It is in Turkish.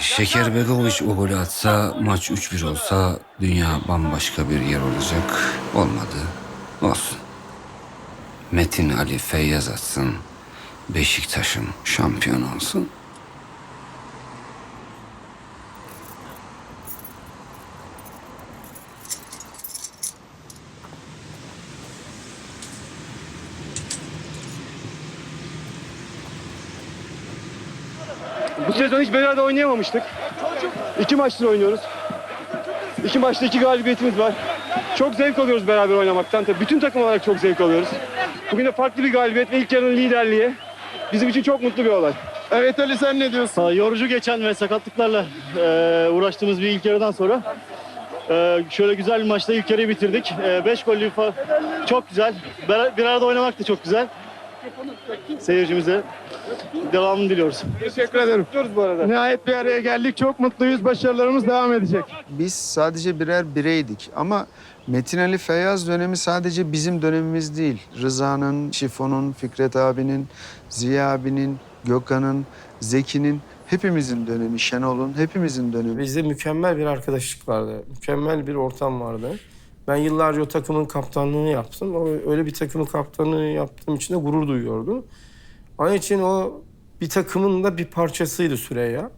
Şeker Begoviç o golü atsa, maç 3-1 olsa dünya bambaşka bir yer olacak. Olmadı. Olsun. Metin Ali Feyyaz atsın. Beşiktaş'ım şampiyon olsun. Bu sezon hiç beraber oynayamamıştık. İki maçtır oynuyoruz. İki maçta iki galibiyetimiz var. Çok zevk alıyoruz beraber oynamaktan. Tabii bütün takım olarak çok zevk alıyoruz. Bugün de farklı bir galibiyet ve ilk yarının liderliği. Bizim için çok mutlu bir olay. Evet Ali sen ne diyorsun? Aa, Yorucu geçen ve sakatlıklarla e, uğraştığımız bir ilk yarıdan sonra e, şöyle güzel bir maçta ilk yarıyı bitirdik. 5 gollü fa- çok güzel. Bir arada oynamak da çok güzel. Seyircimize devamını diliyoruz. Teşekkür ederim. Bu arada. Nihayet bir araya geldik. Çok mutluyuz. Başarılarımız devam edecek. Biz sadece birer bireydik ama Metin Ali Feyyaz dönemi sadece bizim dönemimiz değil. Rıza'nın, Şifon'un, Fikret abinin, Ziya abinin, Gökhan'ın, Zeki'nin hepimizin dönemi, Şenol'un hepimizin dönemi. Bizde mükemmel bir arkadaşlık vardı. Mükemmel bir ortam vardı. Ben yıllarca o takımın kaptanlığını yaptım. O, öyle bir takımın kaptanlığını yaptığım için de gurur duyuyordum. Onun için o bir takımın da bir parçasıydı Süreyya.